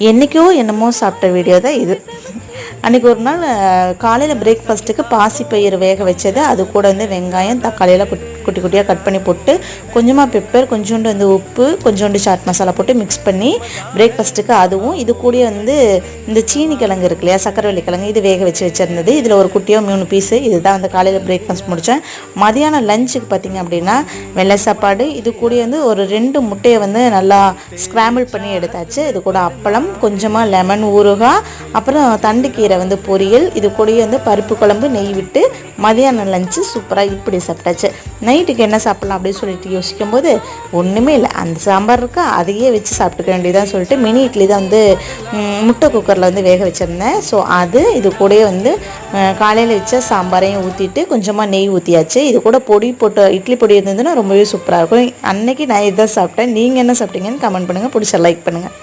என்றைக்கோ என்னமோ சாப்பிட்ட வீடியோ தான் இது. அன்றைக்கி ஒரு நாள் காலையில் பிரேக்ஃபாஸ்ட்டுக்கு பாசிப்பயிறு வேக வச்சது. அது கூட வந்து வெங்காயம் தக்காளியெல்லாம் குட் குட்டி குட்டியாக கட் பண்ணி போட்டு கொஞ்சமாக பெப்பர் கொஞ்சோண்டு வந்து உப்பு கொஞ்சோண்டு சாட் மசாலா போட்டு மிக்ஸ் பண்ணி பிரேக்ஃபாஸ்ட்டுக்கு அதுவும் இது கூட வந்து இந்த சீனி கிழங்கு இருக்கு இல்லையா சக்கரவள்ளி கிழங்கு இது வேக வச்சு வச்சுருந்தது. இதில் ஒரு குட்டியோ மூணு பீஸு இதுதான் வந்து காலையில் பிரேக்ஃபாஸ்ட் முடித்தேன் மதியானம் லஞ்சுக்கு பார்த்திங்க அப்படின்னா வெள்ளை சாப்பாடு இது கூட வந்து ஒரு ரெண்டு முட்டையை வந்து நல்லா ஸ்க்ராம்பிள் பண்ணி எடுத்தாச்சு. இது கூட அப்பளம் கொஞ்சமாக லெமன் ஊறுகாய் அப்புறம் தண்டுக்கீரை வந்து பொரியல் இது கூடயே வந்து பருப்பு குழம்பு நெய் விட்டு மதியானம் லஞ்சு சூப்பராக இப்படி சாப்பிட்டாச்சு. நைட்டுக்கு என்ன சாப்பிட்லாம் அப்படின்னு சொல்லிட்டு யோசிக்கும் போது ஒன்றுமே இல்லை. அந்த சாம்பார் இருக்கா அதையே வச்சு சாப்பிட்டுக்க வேண்டியதான் சொல்லிட்டு மினி இட்லி தான் வந்து முட்டை குக்கரில் வந்து வேக வச்சுருந்தேன். ஸோ அது இது கூடயே வந்து காலையில் வச்ச சாம்பாரையும் ஊற்றிட்டு கொஞ்சமாக நெய் ஊற்றியாச்சு இது கூட பொடி போட்டு இட்லி பொடி இருந்ததுன்னா ரொம்பவே சூப்பராக இருக்கும். அன்னைக்கு நான் இதை சாப்பிட்டேன். நீங்கள் என்ன சாப்பிட்டீங்கன்னு கமெண்ட் பண்ணுங்கள் பிடிச்ச லைக் பண்ணுங்கள்